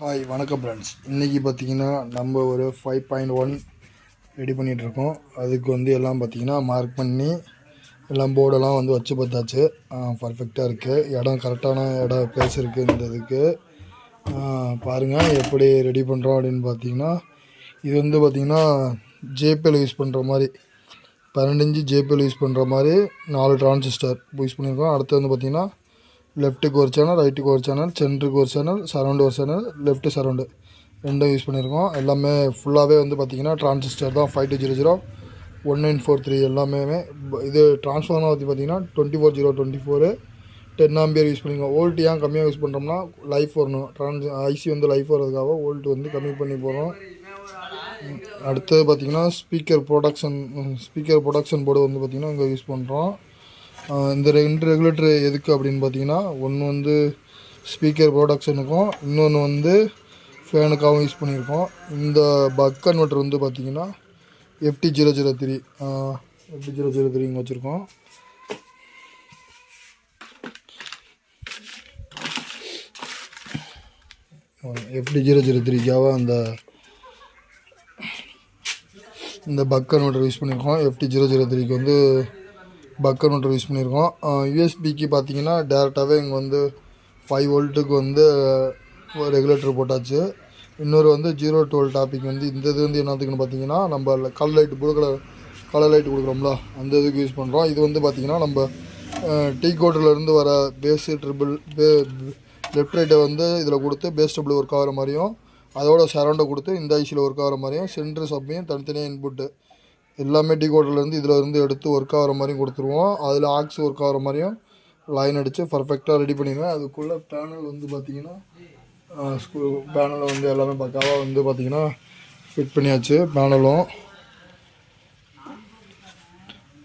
Hi வணக்கம் friends இன்றைக்கி பார்த்தீங்கன்னா நம்ம ஒரு ஃபைவ் பாயிண்ட் ஒன் ரெடி பண்ணிகிட்ருக்கோம் அதுக்கு வந்து எல்லாம் பார்த்தீங்கன்னா மார்க் பண்ணி எல்லாம் போர்டெல்லாம் வந்து வச்சு பார்த்தாச்சு. பர்ஃபெக்டாக இருக்குது இடம் கரெக்டான இடம் பிளேஸ் இருக்குது இந்த இதுக்கு பாருங்கள் எப்படி ரெடி பண்ணுறோம் அப்படின்னு பார்த்தீங்கன்னா இது வந்து பார்த்திங்கன்னா ஜேபிஎல் யூஸ் பண்ணுற மாதிரி பன்னெண்டு இன்ச்சு ஜேபிஎல் யூஸ் பண்ணுற மாதிரி நாலு டிரான்சிஸ்டர் யூஸ் பண்ணியிருக்கோம். அடுத்து வந்து பார்த்திங்கன்னா லெஃப்ட்டுக்கு ஒரு சேனல் ரைட்டுக்கு ஒரு சேனல் சென்டருக்கு ஒரு சேனல் சரௌண்டு ஒரு சேனல் லெஃப்ட்டு சரௌண்டு ரெண்டும் யூஸ் பண்ணியிருக்கோம். எல்லாமே ஃபுல்லாகவே வந்து பார்த்திங்கன்னா ட்ரான்சிஸ்டர் தான் five two zero zero one nine four three எல்லாமே. இது ட்ரான்ஸ்ஃபார்மர் பற்றி பார்த்திங்கன்னா twenty four zero twenty four ten ampere use பண்ணிக்கோங்க ஓல்ட் ஏன் கம்மியாக யூஸ் பண்ணுறோம்னா லைஃப் வரணும். ட்ரான்ஸ் ஐசி வந்து லைஃப் வரதுக்காக ஓல்ட் வந்து கம்மி பண்ணி போகிறோம் அடுத்தது பார்த்திங்கன்னா speaker protection speaker protection board வந்து பார்த்திங்கன்னா இங்கே யூஸ் பண்ணுறோம் இந்த ரெண்டு ரெகுலேட்டர் எதுக்கு அப்படின்னு பார்த்தீங்கன்னா ஒன்று வந்து ஸ்பீக்கர் ப்ரொடக்ஷனுக்கும் இன்னொன்று வந்து ஃபேனுக்காகவும் யூஸ் பண்ணியிருக்கோம் இந்த பக் கன்வெர்ட்டர் வந்து பார்த்தீங்கன்னா FT zero zero three FT zero zero three இங்கே வச்சுருக்கோம். எஃப்டி ஜீரோ ஜீரோ த்ரீக்காக அந்த இந்த பக் கன்வெர்ட்டர் யூஸ் பண்ணியிருக்கோம் எஃப்டி ஜீரோ ஜீரோ த்ரீக்கு வந்து பக்கன் ஒன்று யூஸ் பண்ணியிருக்கோம். யூஎஸ்பிக்கு பார்த்தீங்கன்னா டேரெக்டாகவே இங்கே வந்து ஃபைவ் வோல்ட்டுக்கு வந்து ரெகுலேட்டர் போட்டாச்சு. இன்னொரு வந்து ஜீரோ டுவெல் டாபிக் வந்து இந்த இது வந்து என்னத்துக்குன்னு பார்த்தீங்கன்னா நம்ம colour light blue colour colour light கொடுக்குறோம்ல அந்த இதுக்கு யூஸ் பண்ணுறோம் இது வந்து பார்த்திங்கன்னா நம்ம டீ கோட்டர்லேருந்து வர பேஸு ட்ரிபிள் பே லெஃப்ட் ரைட்டை வந்து இதில் கொடுத்து பேஸ் ட்ரிபிள் ஒர்க் ஆகிற மாதிரியும் அதோட சரௌண்டை கொடுத்து இந்த ஐசியில் ஒர்க் ஆகிற மாதிரியும் சென்ட்ரு சப்பையும் தனித்தனியாக இன்புட்டு எல்லாமே டிகோடர்லேருந்து இதில் இருந்து எடுத்து ஒர்க் ஆகிற மாதிரியும் கொடுத்துருவோம். அதில் ஆக்ஸ் ஒர்க் ஆகிற மாதிரியும் லைன் அடித்து பர்ஃபெக்டாக ரெடி பண்ணிடுவேன். அதுக்குள்ளே பேனல் வந்து பார்த்திங்கன்னா ஸ்கூ பேனலில் வந்து எல்லாமே பக்காவாக வந்து பார்த்திங்கன்னா ஃபிட் பண்ணியாச்சு. பேனலும்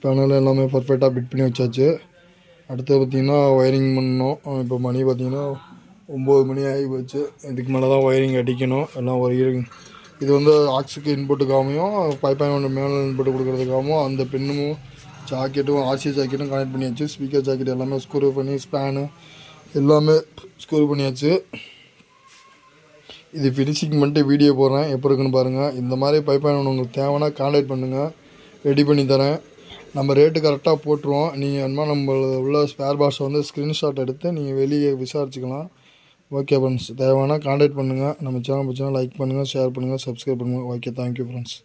பேனல் எல்லாமே பர்ஃபெக்டாக ஃபிட் பண்ணி வச்சாச்சு. அடுத்து பார்த்திங்கன்னா ஒயரிங் பண்ணணும். இப்போ மணி பார்த்திங்கன்னா ஒம்பது மணி ஆகி போச்சு. இதுக்கு மேலே தான் ஒயரிங் அடிக்கணும். எல்லாம் ஒயரிங் இது வந்து ஆக்ஸுக்கு இன்புட்டுக்காகவும் ஃபைவ் பாயிண்ட் ஒன் மேலே இன்புட் கொடுக்குறதுக்காகவும் அந்த பின்னும் ஜாக்கெட்டும் ஆர்சி ஜாக்கெட்டும் கனெக்ட் பண்ணியாச்சு. ஸ்பீக்கர் ஜாக்கெட் எல்லாமே ஸ்க்ரூ பண்ணி ஸ்பேனு எல்லாமே ஸ்க்ரூ பண்ணியாச்சு. இது ஃபினிஷிங் பண்ணிட்டு வீடியோ போடுறேன். எப்போ இருக்குன்னு பாருங்கள் இந்த மாதிரி பைப் ஒன்று உங்களுக்கு தேவைன்னா காண்டாக்ட் பண்ணுங்கள் ரெடி பண்ணி தரேன். நம்ம ரேட்டு கரெக்டாக போட்டுருவோம். நீங்கள் என்ன நம்ம உள்ள ஸ்பேர் பாக்ஸை வந்து ஸ்க்ரீன்ஷாட் எடுத்து நீங்கள் வெளியே விசாரிச்சுக்கலாம். ஓகே ஃப்ரெண்ட்ஸ் தேவைன்னா காண்டாக்ட் பண்ணுங்கள் நம்ம சேனல் பிடிச்சா லைக் பண்ணுங்கள் ஷேர் பண்ணுங்கள் சப்ஸ்கிரைப் பண்ணுங்கள் ஓகே தேங்க்யூ ஃப்ரெண்ட்ஸ்